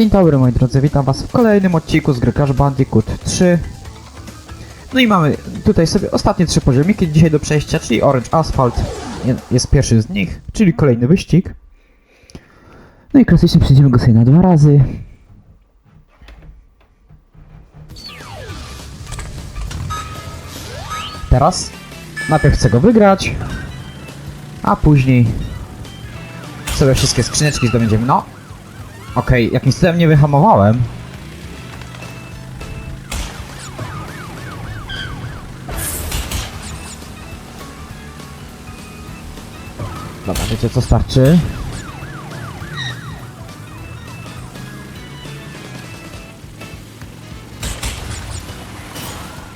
Dzień dobry moi drodzy, witam was w kolejnym odcinku z gry Crash Bandicoot 3 No i mamy tutaj sobie ostatnie trzy poziomiki dzisiaj do przejścia, czyli Orange Asphalt je- jest pierwszy z nich, czyli kolejny wyścig. No i klasycznie przejdziemy go sobie na dwa razy. Teraz najpierw chcę go wygrać, a później sobie wszystkie skrzyneczki zdobędziemy. No, Okej, jakimś cudem nie wyhamowałem. Dobra, wiecie co starczy?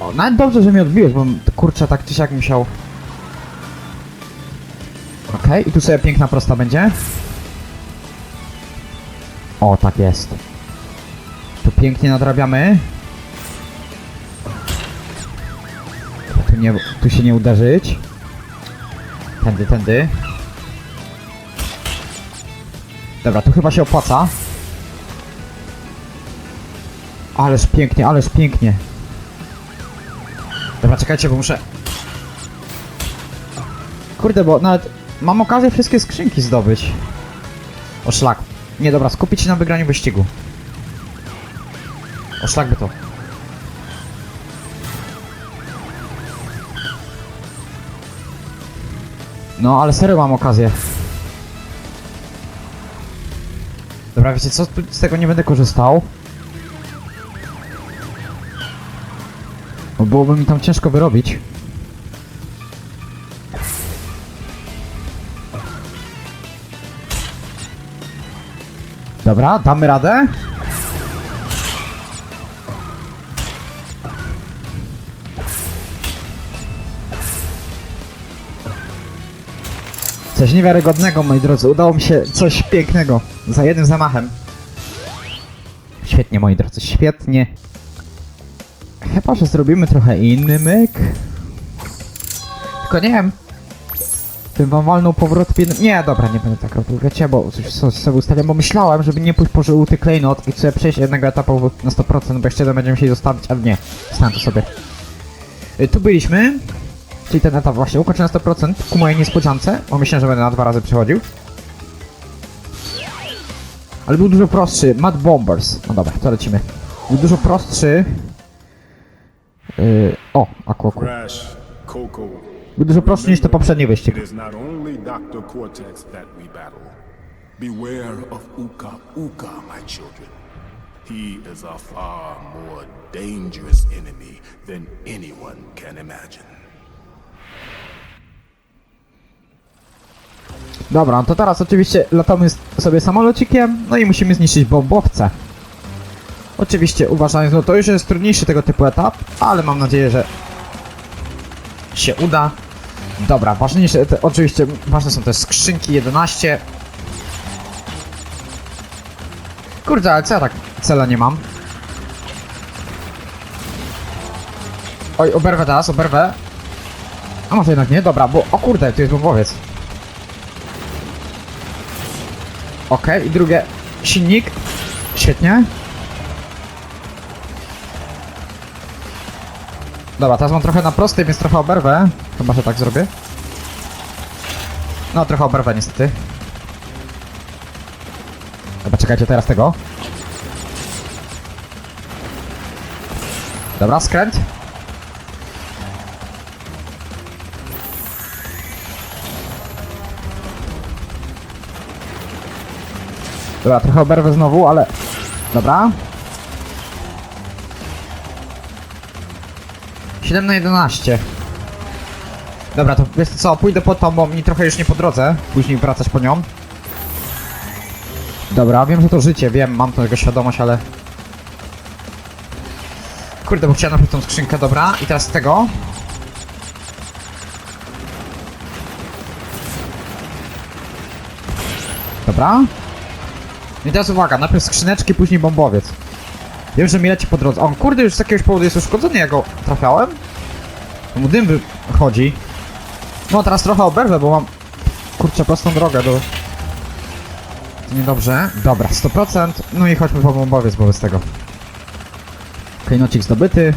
O, nawet dobrze, że mnie odbiłeś, bo kurczę tak czy siak musiał... Okej, i tu sobie piękna prosta będzie. O, tak jest. Tu pięknie nadrabiamy. Tu, nie, tu się nie uderzyć. Tędy, tędy. Dobra, tu chyba się opłaca. Ależ pięknie, ależ pięknie. Dobra, czekajcie, bo muszę... Kurde, bo nawet mam okazję wszystkie skrzynki zdobyć. O szlak. Nie, dobra, skupić się na wygraniu wyścigu. O szlak by to. No, ale serio mam okazję. Dobra, wiecie co? Z tego nie będę korzystał. Bo byłoby mi tam ciężko wyrobić. Dobra, damy radę. Coś niewiarygodnego, moi drodzy. Udało mi się coś pięknego. Za jednym zamachem. Świetnie, moi drodzy, świetnie. Chyba, że zrobimy trochę inny myk. Tylko nie wiem. Tym wam walnął powrót pin... Nie, dobra, nie będę tak robił, wiecie, bo coś so- sobie ustawiam, bo myślałem, żeby nie pójść po żółty klejnot i sobie przejść jednego etapu na 100%, bo jeszcze jeden będziemy musieli zostawić, ale nie, zostałem to sobie. Y, Tu byliśmy, czyli ten etap właśnie ukończy na 100%, ku mojej niespodziance, bo myślałem, że będę na dwa razy przechodził. Ale był dużo prostszy, Mad Bombers, no dobra, to lecimy. Był dużo prostszy... Yy, o, Aquaku. Crash, Coco. Był dużo prostszy niż to poprzedni wyścig. Beware of Uka Uka, my children. He is a far more dangerous enemy than anyone can imagine. Dobra, no to teraz oczywiście latamy sobie samolocikiem, no i musimy zniszczyć bombowce. Oczywiście uważając, no to już jest trudniejszy tego typu etap, ale mam nadzieję, że się uda. Dobra, te, oczywiście ważne są też skrzynki 11. Kurde, ale co ja tak cela nie mam? Oj, oberwę teraz, oberwę. A może jednak nie? Dobra, bo o kurde, tu jest bombowiec. Okej, i drugie silnik. Świetnie. Dobra, teraz mam trochę na prostej, więc trochę oberwę. Chyba, że tak zrobię. No, trochę oberwę niestety. Dobra, czekajcie teraz tego. Dobra, skręt. Dobra, trochę oberwę znowu, ale... Dobra. 7 na 11. Dobra, to wiesz co, pójdę po tą, bo mi trochę już nie po drodze. Później wracać po nią. Dobra, wiem, że to życie, wiem, mam tego świadomość, ale... Kurde, bo chciałem najpierw tą skrzynkę, dobra. I teraz tego. Dobra. I teraz uwaga, najpierw skrzyneczki, później bombowiec. Wiem, że mi leci po drodze. O, kurde, już z jakiegoś powodu jest uszkodzony, jak go trafiałem. Mu dym wychodzi. No, teraz trochę oberwę, bo mam... Kurczę, prostą drogę do... Niedobrze. Dobra, 100%. No i chodźmy po bombowiec wobec tego. Klejnocik zdobyty.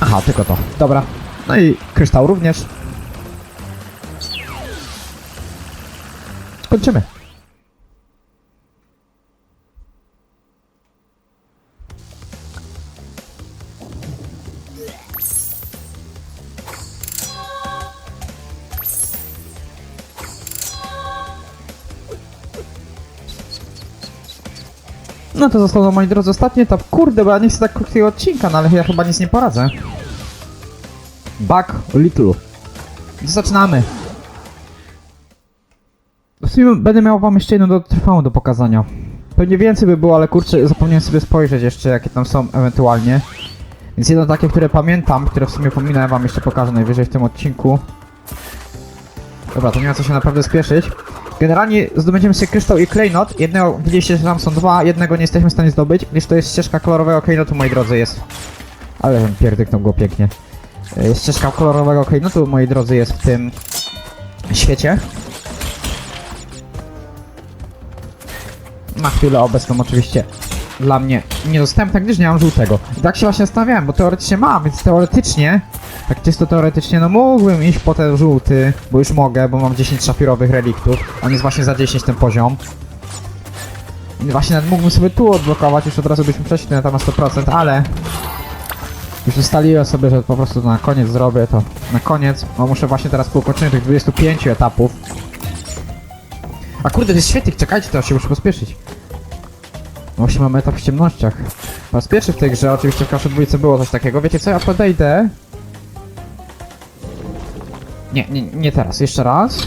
Aha, tylko to. Dobra. No i kryształ również. Kończymy. No to zostało moi drodzy ostatni etap. Kurde, bo ja nie chcę tak krótkiego odcinka, no ale ja chyba nic nie poradzę. Back little. Zaczynamy. W sumie będę miał wam jeszcze jedną do trwałą do pokazania. Pewnie więcej by było, ale kurczę, zapomniałem sobie spojrzeć jeszcze, jakie tam są ewentualnie. Więc jedno takie, które pamiętam, które w sumie pominąłem wam jeszcze pokażę najwyżej w tym odcinku. Dobra, to nie ma co się naprawdę spieszyć. Generalnie zdobędziemy sobie kryształ i klejnot. Jednego, widzieliście, że tam są dwa, jednego nie jesteśmy w stanie zdobyć, gdyż to jest ścieżka kolorowego klejnotu, moi drodzy, jest. Ale pierdyknął go pięknie. E, Ścieżka kolorowego klejnotu, moi drodzy, jest w tym świecie. Na chwilę obecną oczywiście dla mnie niedostępna, gdyż nie mam żółtego. I tak się właśnie zastanawiałem, bo teoretycznie mam, więc teoretycznie, tak czysto teoretycznie, no mógłbym iść po ten żółty, bo już mogę, bo mam 10 szafirowych reliktów. On jest właśnie za 10 ten poziom. I właśnie nawet mógłbym sobie tu odblokować, już od razu byśmy przeszli na tam na 100%, ale... Już ustaliłem sobie, że po prostu na koniec zrobię to. Na koniec, bo muszę właśnie teraz po ukończeniu tych 25 etapów. A kurde, to jest świetlik, czekajcie, to się muszę pospieszyć. No Właśnie mamy etap w ciemnościach. Po raz pierwszy w tej grze, oczywiście w Crash dwójce było coś takiego. Wiecie co, ja podejdę... Nie, nie, nie teraz, jeszcze raz.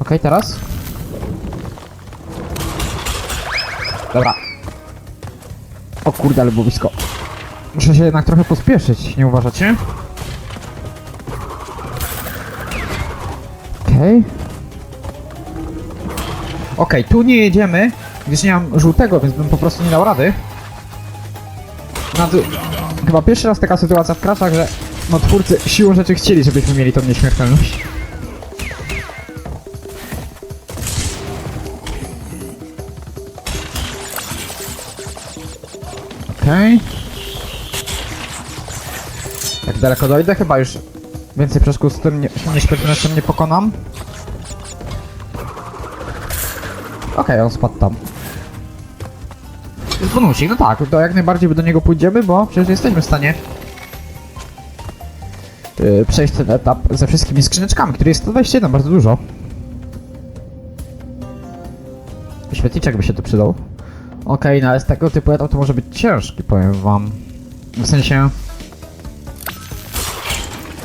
Okej, teraz. Dobra. O kurde, ale było blisko. Muszę się jednak trochę pospieszyć, nie uważacie? Okej. Okej, tu nie jedziemy, gdyż nie mam żółtego, więc bym po prostu nie dał rady. Na tu... Chyba pierwszy raz taka sytuacja w Crashach, że no twórcy siłą rzeczy chcieli, żebyśmy mieli tą nieśmiertelność. Okej. Jak daleko dojdę? Chyba już więcej przeszkód z tym nie, nieśmiertelnością nie pokonam. Okej, on spadł tam. Bonusik, no tak, to jak najbardziej do niego pójdziemy, bo przecież jesteśmy w stanie yy, przejść ten etap ze wszystkimi skrzyneczkami, który jest 121, bardzo dużo. Świetliczek by się tu przydał. Okej, no ale z tego typu etap to może być ciężki, powiem wam. W sensie...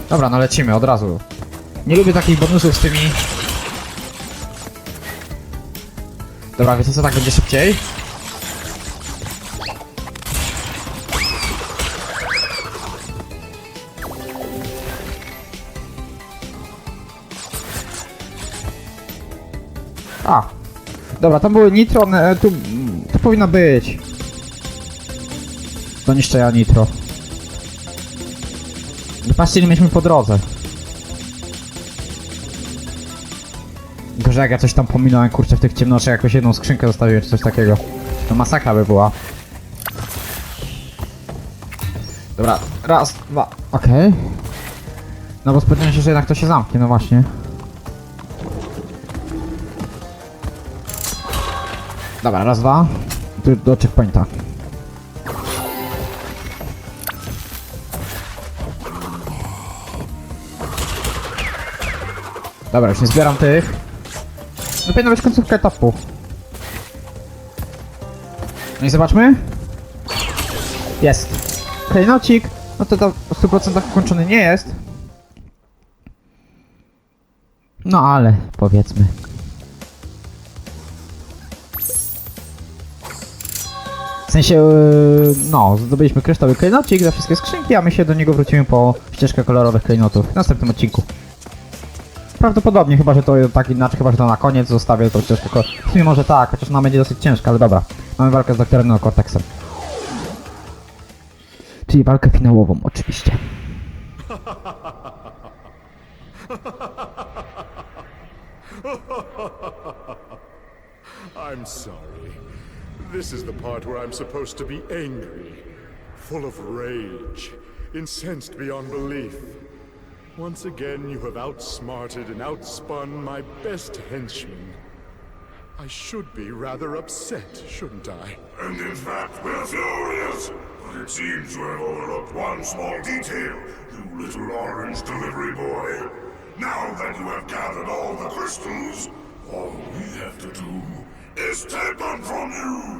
Dobra, no lecimy od razu. Nie lubię takich bonusów z tymi Dobra, wiecie co, tak będzie szybciej? A! Dobra, tam były nitro, one, tu... To powinno być. Do niszczenia nitro. Patrzcie, ile mieliśmy po drodze. Gorzej jak ja coś tam pominąłem, kurczę, w tych ciemnościach jakoś jedną skrzynkę zostawiłem, czy coś takiego. To masakra by była. Dobra, raz, dwa, okej. No bo spodziewałem się, że jednak to się zamknie, no właśnie. Dobra, raz, dwa. Tu do checkpointa. Dobra, już nie zbieram tych. No powinna być końcówka etapu. No i zobaczmy. Jest. Klejnocik. No to w 100% ukończony nie jest. No ale, powiedzmy. W sensie, yy, no, zdobyliśmy kryształy klejnocik za wszystkie skrzynki, a my się do niego wrócimy po ścieżkę kolorowych klejnotów w następnym odcinku. Prawdopodobnie, chyba że to tak inaczej, chyba że to na koniec zostawię tą ścieżkę. ko- W sumie może tak, chociaż ona będzie dosyć ciężka, ale dobra. Mamy walkę z doktorem Neocortexem. Czyli walkę finałową, oczywiście. I'm sorry. This is the part where I'm supposed to be angry, full of rage, incensed beyond belief. Once again, you have outsmarted and outspun my best henchman. I should be rather upset, shouldn't I? And in fact, we're furious. But it seems to have overlooked one small detail, you little orange delivery boy. Now that you have gathered all the crystals, all we have to do is take them from you.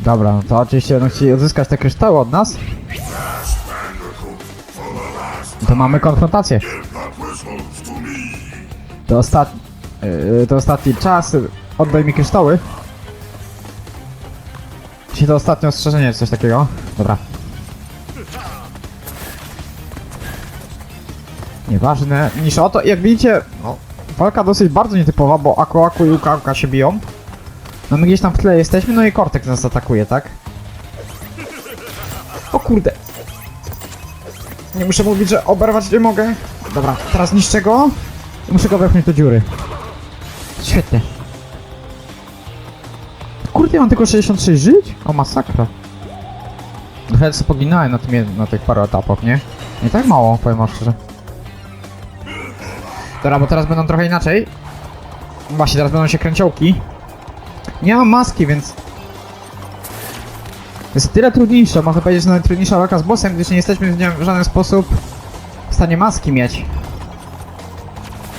Dobra, no to oczywiście będą chcieli odzyskać te kryształy od nas. Last To mamy konfrontację. to me. To ostatni... Yy, to ostatni czas. Oddaj mi kryształy. Czy to ostatnie ostrzeżenie, coś takiego? Dobra. Nieważne. Niż o to, jak widzicie, no, walka dosyć bardzo nietypowa, bo Aku Aku i Uka się biją. No my gdzieś tam w tle jesteśmy, no i Kortek nas atakuje, tak? O kurde. Nie muszę mówić, że oberwać nie mogę. Dobra, teraz niszczę go. Muszę go wepchnąć do dziury. Świetnie. Kurde, ja mam tylko 66 żyć? O, masakra. Trochę co poginąłem na, tym, na tych paru etapach, nie? Nie tak mało, powiem szczerze. Dobra, bo teraz będą trochę inaczej. Właśnie, teraz będą się kręciołki. Nie mam maski, więc... Jest tyle trudniejsze, można powiedzieć, że najtrudniejsza walka z bossem, gdyż nie jesteśmy w, w żaden sposób w stanie maski mieć.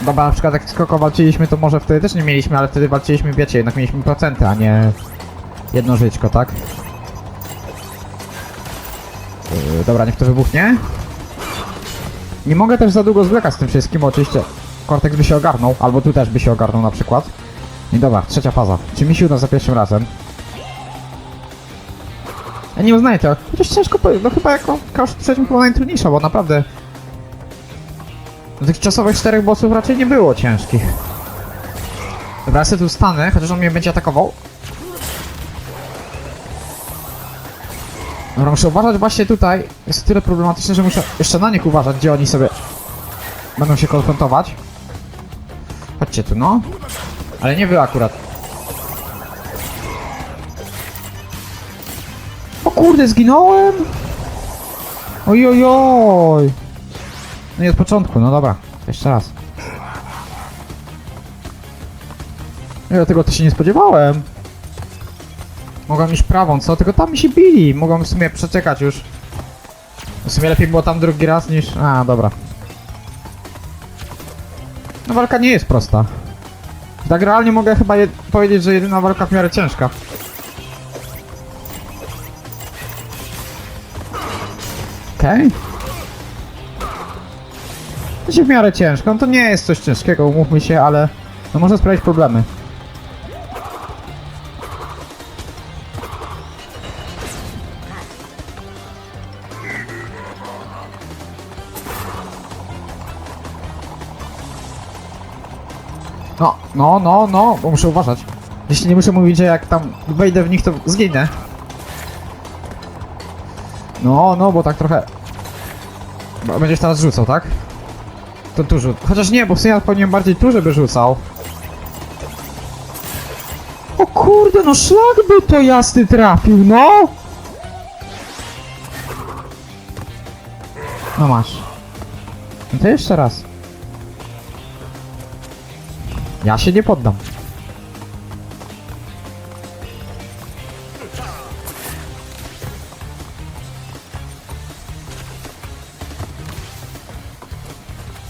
Dobra, na przykład jak skoko walczyliśmy, to może wtedy też nie mieliśmy, ale wtedy walczyliśmy, wiecie, jednak mieliśmy procenty, a nie jedno żyćko, tak? Yy, dobra, niech to wybuchnie. Nie mogę też za długo zwlekać z tym wszystkim, oczywiście Cortex by się ogarnął, albo tu też by się ogarnął na przykład. I dobra, trzecia faza. Czy mi się uda za pierwszym razem? Ja nie uznaję tego. Chociaż ciężko powiedzieć, no chyba jako każ trzecim chyba najtrudniejsza, bo naprawdę tych czasowych czterech bossów raczej nie było ciężkich. Dobra, ja tu stanę, chociaż on mnie będzie atakował. Dobra, muszę uważać właśnie tutaj. Jest tyle problematyczne, że muszę jeszcze na nich uważać, gdzie oni sobie będą się konfrontować. Chodźcie tu, no. Ale nie wy akurat. O kurde, zginąłem! Ojojoj! No i od początku, no dobra. Jeszcze raz. Ja tego to się nie spodziewałem. Mogłem iść prawą, co? Tylko tam mi się bili. Mogłem w sumie przeczekać już. W sumie lepiej było tam drugi raz niż... A, dobra. No walka nie jest prosta. Tak realnie mogę chyba powiedzieć, że jedyna walka w miarę ciężka. Okej. To się w miarę ciężko. No to nie jest coś ciężkiego, umówmy się, ale no może sprawić problemy. No, no, no, bo muszę uważać. Jeśli nie muszę mówić, że jak tam wejdę w nich, to zginę. No, no, bo tak trochę... Bo Będziesz teraz rzucał, tak? To tu rzut. Chociaż nie, bo w sumie ja powinienem bardziej tu, żeby rzucał. O kurde, no szlak by to jasny trafił, no! No masz. No to jeszcze raz. Ja się nie poddam.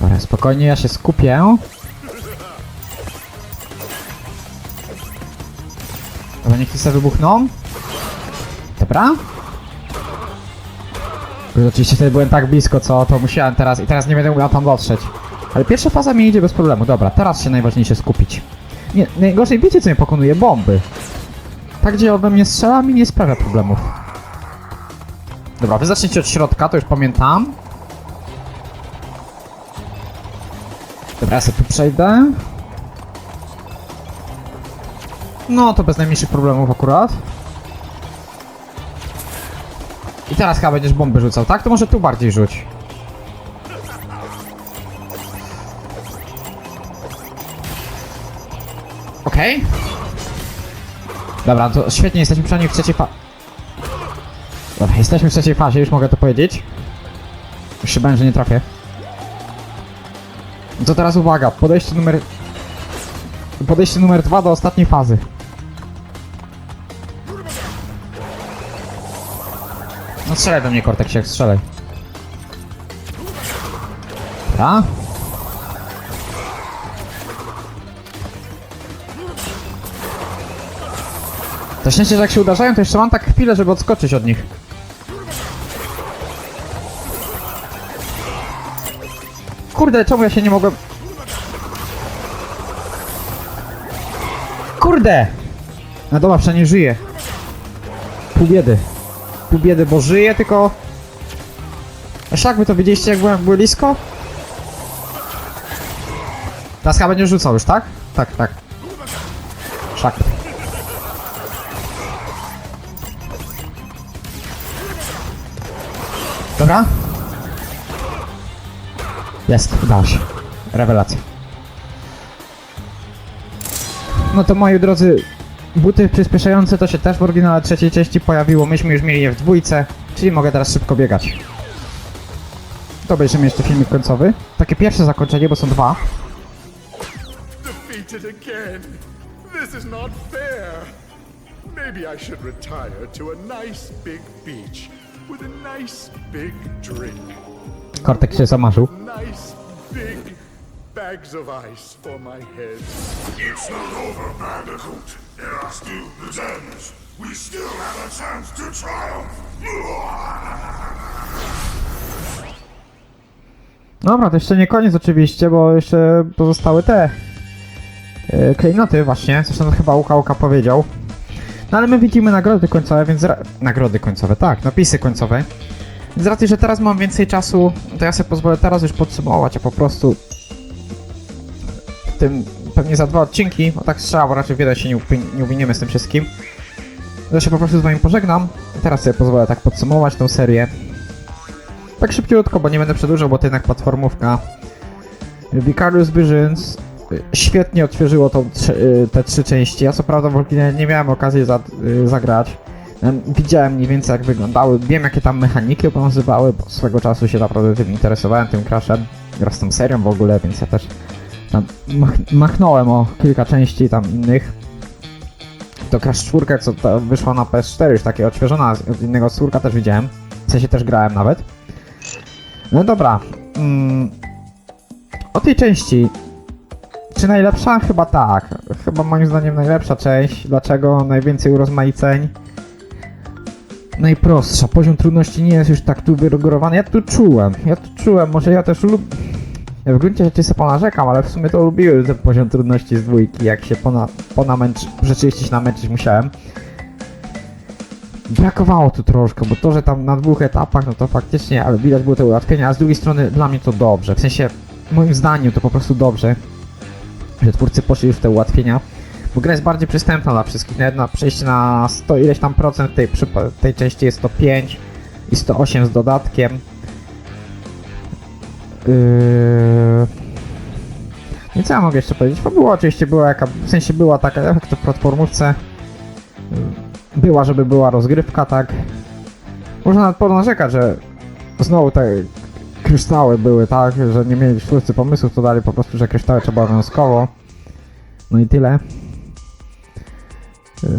Dobra, spokojnie, ja się skupię. Dobra, niech te wybuchną. Dobra. Oczywiście wtedy byłem tak blisko, co to musiałem teraz i teraz nie będę umiał tam dotrzeć. Ale pierwsza faza mi idzie bez problemu. Dobra, teraz się najważniejsze skupić. Nie, najgorzej wiecie co mnie pokonuje? Bomby. Tak gdzie ode mnie strzela mi nie sprawia problemów. Dobra, wy zacznijcie od środka, to już pamiętam. Dobra, ja sobie tu przejdę. No, to bez najmniejszych problemów akurat. I teraz chyba będziesz bomby rzucał, tak? To może tu bardziej rzuć. Okej. Dobra, to świetnie, jesteśmy przynajmniej w trzeciej fa... Dobra, jesteśmy w trzeciej fazie, już mogę to powiedzieć. Już się że nie trafię. No To teraz uwaga, podejście numer... Podejście numer dwa do ostatniej fazy. No strzelaj do mnie, Kortek, się strzelaj. Dobra. To szczęście, że jak się uderzają, to jeszcze mam tak chwilę, żeby odskoczyć od nich. Kurde, czemu ja się nie mogłem... Kurde! No dobra, przynajmniej żyję. Pół biedy. Pół biedy, bo żyję, tylko... Aż jak wy to widzieliście, jak byłem blisko? Teraz chyba będzie rzucał już, tak? Tak, tak. Szak. Dobra? Jest, udało się. Rewelacja. No to moi drodzy, buty przyspieszające to się też w oryginale trzeciej części pojawiło. Myśmy już mieli je w dwójce, czyli mogę teraz szybko biegać. To obejrzymy jeszcze filmik końcowy. Takie pierwsze zakończenie, bo są dwa. Defeated again. This is not fair. Maybe I should retire to a nice big beach with a nice big drink. Kortek się zamarzył. Nice big bags of ice for my head. It's not over, Bandicoot. There are still the gems. We still have a chance to triumph. Dobra, to jeszcze nie koniec oczywiście, bo jeszcze pozostały te yy, klejnoty właśnie, zresztą chyba Łuka Łuka powiedział. No ale my widzimy nagrody końcowe, więc... Nagrody końcowe, tak, napisy końcowe. Z racji, że teraz mam więcej czasu, to ja sobie pozwolę teraz już podsumować, a po prostu w tym pewnie za dwa odcinki, bo tak strzała, bo raczej wiele się nie, upi- nie uwiniemy z tym wszystkim. To się po prostu z wami pożegnam. Teraz sobie pozwolę tak podsumować tą serię. Tak szybciutko, bo nie będę przedłużał, bo to jednak platformówka. Vicarious Visions świetnie odświeżyło tą, y, te trzy części. Ja co prawda w oryginale nie miałem okazji za, y, zagrać. Em, Widziałem mniej więcej jak wyglądały, wiem jakie tam mechaniki obowiązywały, bo swego czasu się naprawdę tym interesowałem, tym Crashem, wraz z tą serią w ogóle, więc ja też tam mach- machnąłem o kilka części tam innych. To Crash 4, co ta wyszła na PS4, już takie odświeżona, od innego córka też widziałem. W sensie też grałem nawet. No dobra. Mm, o tej części. Czy najlepsza? Chyba tak. Chyba moim zdaniem najlepsza część. Dlaczego? Najwięcej urozmaiceń. Najprostsza. Poziom trudności nie jest już tak tu wyrygorowany. Ja tu czułem. Ja tu czułem. Może ja też lub... Ja w gruncie rzeczy sobie ponarzekam, ale w sumie to lubiłem ten poziom trudności z dwójki, jak się pona, ponamęczy... Rzeczywiście się namęczyć musiałem. Brakowało tu troszkę, bo to, że tam na dwóch etapach, no to faktycznie, ale widać było te ułatwienia, a z drugiej strony dla mnie to dobrze. W sensie, moim zdaniem to po prostu dobrze, że twórcy poszli już w te ułatwienia, bo gra jest bardziej przystępna dla wszystkich. Nawet na przejście na 100 ileś tam procent tej, tej części jest 105 i 108 z dodatkiem. Yy... I co ja mogę jeszcze powiedzieć? Bo było oczywiście, była jaka, w sensie była taka, jak to w platformówce, yy, była, żeby była rozgrywka, tak. Można nawet ponarzekać, że znowu te kryształy były, tak, że nie mieli twórcy pomysłów, to dali po prostu, że kryształy trzeba obowiązkowo. No i tyle. Yy,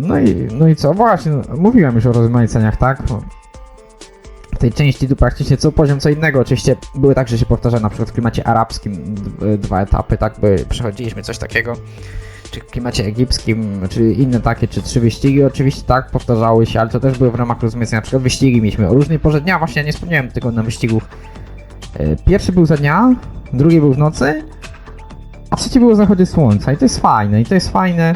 No i, no i co? Właśnie, mówiłem już o rozmaiceniach, tak? W tej części tu praktycznie co poziom, co innego. Oczywiście były tak, że się powtarza na przykład w klimacie arabskim dwa etapy, tak? By przechodziliśmy coś takiego czy klimacie egipskim, czy inne takie, czy trzy wyścigi oczywiście tak powtarzały się, ale to też były w ramach rozmaicenia. Na przykład wyścigi mieliśmy o różnej porze dnia, właśnie ja nie wspomniałem tego na wyścigów. E, Pierwszy był za dnia, drugi był w nocy, a trzeci był o zachodzie słońca i to jest fajne, i to jest fajne,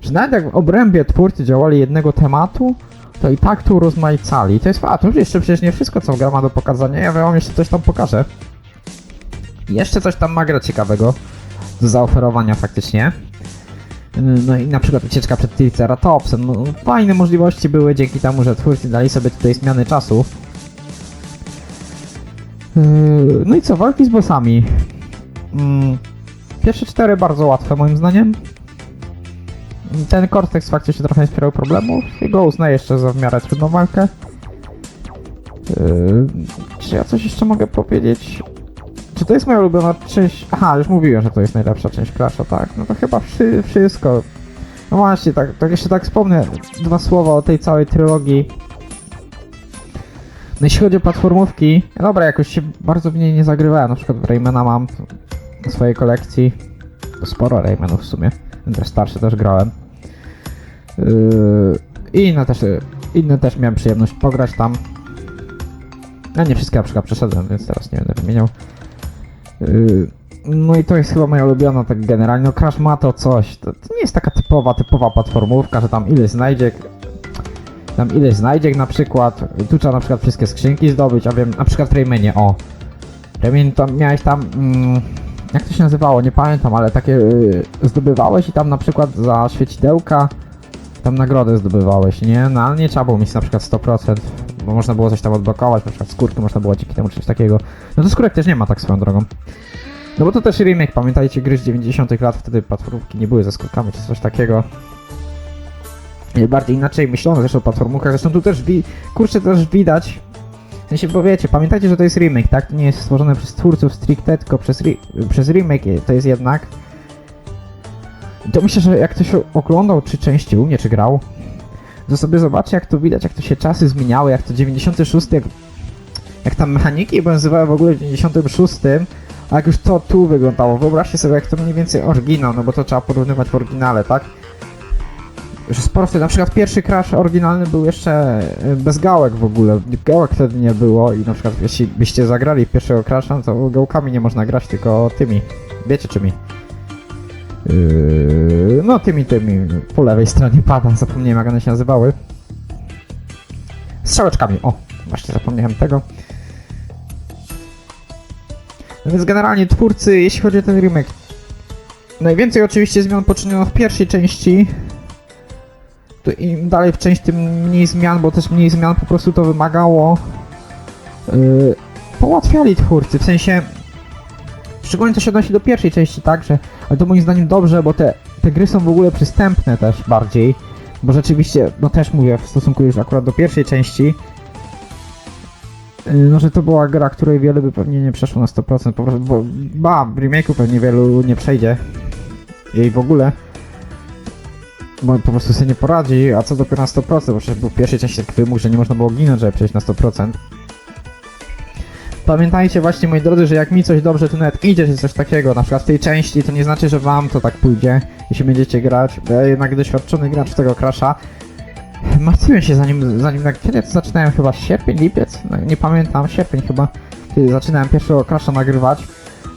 że nawet jak w obrębie twórcy działali jednego tematu, to i tak tu rozmaicali. I to jest fajne, już jeszcze przecież nie wszystko, co gra ma do pokazania, ja wam jeszcze coś tam pokażę. Jeszcze coś tam ma gra ciekawego do zaoferowania faktycznie. No i na przykład ucieczka przed Triceratopsem. No, fajne możliwości były dzięki temu, że twórcy dali sobie tutaj zmiany czasu. Yy, No i co, walki z bossami. Mm, Pierwsze cztery bardzo łatwe moim zdaniem. Ten Cortex faktycznie trochę nie spierał problemów i go uznaję jeszcze za w miarę trudną walkę. Yy, czy ja coś jeszcze mogę powiedzieć? Czy to jest moja ulubiona część? Aha, już mówiłem, że to jest najlepsza część Crash'a, tak? No to chyba wszy wszystko. No właśnie, tak, tak jeszcze tak wspomnę dwa słowa o tej całej trylogii. No jeśli chodzi o platformówki, no dobra, jakoś się bardzo w niej nie zagrywałem. Na przykład Raymana mam w swojej kolekcji. Sporo Raymanów w sumie. Też starszy też grałem. Yy, I inne też, inne też miałem przyjemność pograć tam. Ja nie wszystkie na przykład przeszedłem, więc teraz nie będę wymieniał. Yy, no i to jest chyba moja ulubiona tak generalnie. No Crash ma to coś. To, to nie jest taka typowa, typowa platformówka, że tam ileś znajdzie. Tam ileś znajdzie na przykład. Tu trzeba na przykład wszystkie skrzynki zdobyć, a wiem, na przykład w Raymanie, o. Rayman tam miałeś tam. Mm, jak to się nazywało, nie pamiętam, ale takie yy, zdobywałeś i tam na przykład za świecidełka tam nagrodę zdobywałeś, nie? No ale nie trzeba było mieć na przykład 100%, bo można było coś tam odblokować, na przykład skórki można było dzięki temu czy coś takiego. No to skórek też nie ma tak swoją drogą. No bo to też remake, pamiętajcie, gry z 90 lat, wtedy platformówki nie były ze skórkami czy coś takiego. Bardziej inaczej myślono zresztą o platformówkach, zresztą tu też, wi- kurczę, też widać, w sensie, bo wiecie, pamiętajcie, że to jest remake, tak? To nie jest stworzone przez twórców stricte, tylko przez, re- przez remake to jest jednak. To myślę, że jak ktoś oglądał czy częściej u mnie, czy grał, to sobie zobaczy jak to widać, jak to się czasy zmieniały, jak to 96, jak, jak tam mechaniki obowiązywały w ogóle w 96, a jak już to tu wyglądało. Wyobraźcie sobie jak to mniej więcej oryginał, no bo to trzeba porównywać w oryginale, tak? Że sporo wtedy, na przykład pierwszy Crash oryginalny był jeszcze e, bez gałek w ogóle, gałek wtedy nie było i na przykład jeśli byście zagrali pierwszego Crasha, to gałkami nie można grać, tylko tymi, wiecie czymi. Yy, no tymi, tymi, po lewej stronie pada, zapomniałem jak one się nazywały. Strzałeczkami, o, właśnie zapomniałem tego. No więc generalnie twórcy, jeśli chodzi o ten remake, najwięcej oczywiście zmian poczyniono w pierwszej części. To im dalej w część, tym mniej zmian, bo też mniej zmian po prostu to wymagało. Yy, połatwiali twórcy, w sensie Szczególnie to się odnosi do pierwszej części, tak, że, ale to moim zdaniem dobrze, bo te, te gry są w ogóle przystępne też bardziej, bo rzeczywiście, no też mówię w stosunku już akurat do pierwszej części, yy, no że to była gra, której wiele by pewnie nie przeszło na 100%, po prostu, bo, ba, w remake'u pewnie wielu nie przejdzie jej w ogóle, bo po prostu sobie nie poradzi, a co dopiero na 100%, bo przecież był w pierwszej części taki wymóg, że nie można było ginąć, żeby przejść na 100%. Pamiętajcie właśnie, moi drodzy, że jak mi coś dobrze tu nawet idzie, czy coś takiego, na przykład w tej części, to nie znaczy, że wam to tak pójdzie, jeśli będziecie grać, bo ja jednak doświadczony gracz tego Crasha. Martwiłem się zanim, zanim, kiedy to zaczynałem, chyba sierpień, lipiec? No, nie pamiętam, sierpień chyba, kiedy zaczynałem pierwszego Crasha nagrywać.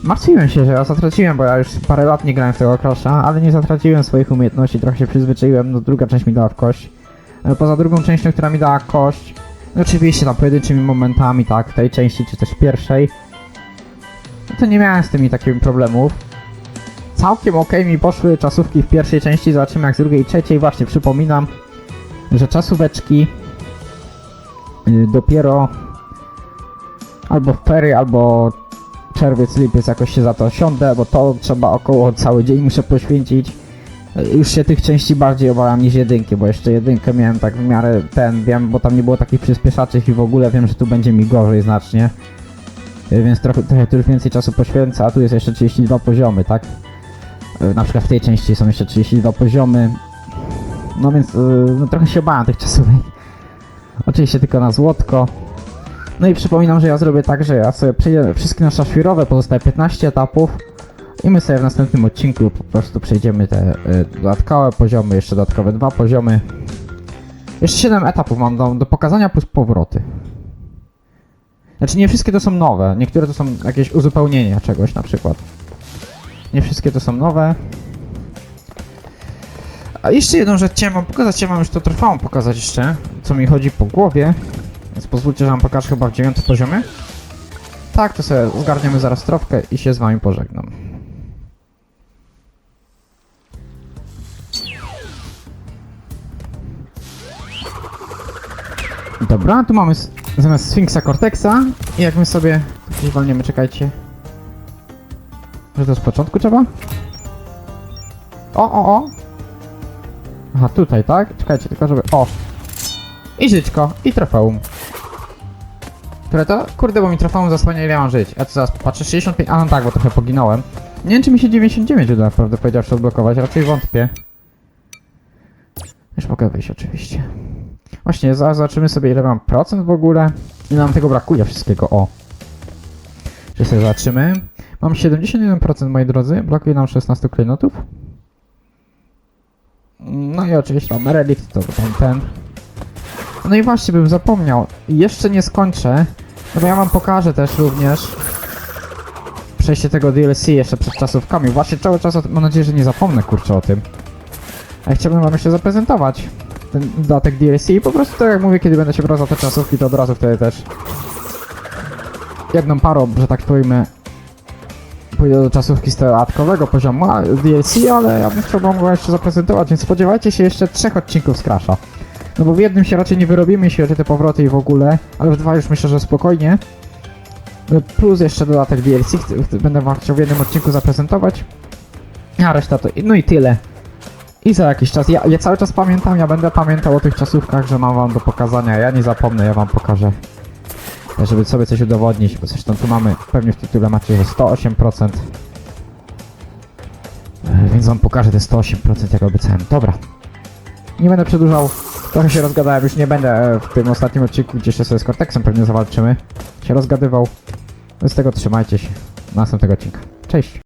Martwiłem się, że ja zatraciłem, bo ja już parę lat nie grałem w tego Crasha, ale nie zatraciłem swoich umiejętności, trochę się przyzwyczaiłem, no druga część mi dała w kość. Ale poza drugą częścią, która mi dała kość, oczywiście tam pojedynczymi momentami, tak, tej części czy też pierwszej. No to nie miałem z tymi takimi problemów. Całkiem ok mi poszły czasówki w pierwszej części, zobaczymy jak z drugiej i trzeciej. Właśnie przypominam, że czasóweczki y, dopiero albo w fery, albo czerwiec, lipiec jakoś się za to siądę, bo to trzeba około cały dzień muszę poświęcić. Już się tych części bardziej obawiam niż jedynki, bo jeszcze jedynkę miałem tak w miarę ten, wiem, bo tam nie było takich przyspieszaczy i w ogóle wiem, że tu będzie mi gorzej znacznie. Y, Więc trochę, trochę tu już więcej czasu poświęcę, a tu jest jeszcze 32 poziomy, tak? Y, Na przykład w tej części są jeszcze 32 poziomy. No więc y, no, trochę się bałem tych czasówek. Oczywiście tylko na złotko. No i przypominam, że ja zrobię tak, że ja sobie przejdę wszystkie nasze świrowe, pozostaje 15 etapów. I my sobie w następnym odcinku po prostu przejdziemy te y, dodatkowe poziomy, jeszcze dodatkowe dwa poziomy. Jeszcze 7 etapów mam do, do pokazania plus powroty. Znaczy nie wszystkie to są nowe, niektóre to są jakieś uzupełnienia czegoś na przykład. Nie wszystkie to są nowe. A jeszcze jedną rzecz chciałem wam pokazać, ja już to trwałą pokazać jeszcze, co mi chodzi po głowie. Więc pozwólcie, że wam pokażę chyba w dziewiątym poziomie. Tak, to sobie zgarniemy zaraz trofkę i się z wami pożegnam. Dobra, tu mamy zamiast Sphinxa Cortexa i jak my sobie... Tu walniemy, czekajcie. Że to z początku trzeba? O, o, o! Aha, tutaj, tak? Czekajcie, tylko żeby... O! I żyćko, i trofeum. Które to? Kurde, bo mi trofeum zasłania ile mam żyć. Ja to zaraz popatrzę, 65... A no tak, bo trochę poginąłem. Nie wiem, czy mi się 99 uda, prawdę powiedziawszy, odblokować, raczej wątpię. Już mogę wyjść oczywiście. Właśnie, zaraz zobaczymy sobie ile mam procent w ogóle. Ile nam tego brakuje wszystkiego, o. Że sobie zobaczymy. Mam 71% moi drodzy, brakuje nam 16 klejnotów. No i oczywiście mam relikt, to ten, ten. No i właśnie bym zapomniał, jeszcze nie skończę, no bo ja wam pokażę też również przejście tego DLC jeszcze przed czasówkami. Właśnie cały czas, mam nadzieję, że nie zapomnę kurczę o tym. A ja chciałbym wam jeszcze zaprezentować ten dodatek DLC i po prostu tak jak mówię, kiedy będę się brał za te czasówki, to od razu wtedy też jedną parą, że tak powiem, pójdę do czasówki z dodatkowego poziomu DLC, ale ja bym chciał wam jeszcze zaprezentować, więc spodziewajcie się jeszcze trzech odcinków z Crasha. No bo w jednym się raczej nie wyrobimy, jeśli chodzi o te powroty i w ogóle, ale w dwa już myślę, że spokojnie. No Plus jeszcze dodatek DLC, będę wam chciał w jednym odcinku zaprezentować. A reszta to, no i tyle. I za jakiś czas, ja, ja cały czas pamiętam, ja będę pamiętał o tych czasówkach, że mam wam do pokazania, ja nie zapomnę, ja wam pokażę. Żeby sobie coś udowodnić, bo zresztą tu mamy, pewnie w tytule macie, że 108%. E, Więc wam pokażę te 108% jak obiecałem. Dobra. Nie będę przedłużał. Trochę się rozgadałem, już nie będę e, w tym ostatnim odcinku, gdzie jeszcze sobie z Cortexem pewnie zawalczymy. Się rozgadywał. Z tego trzymajcie się. Następnego odcinka. Cześć.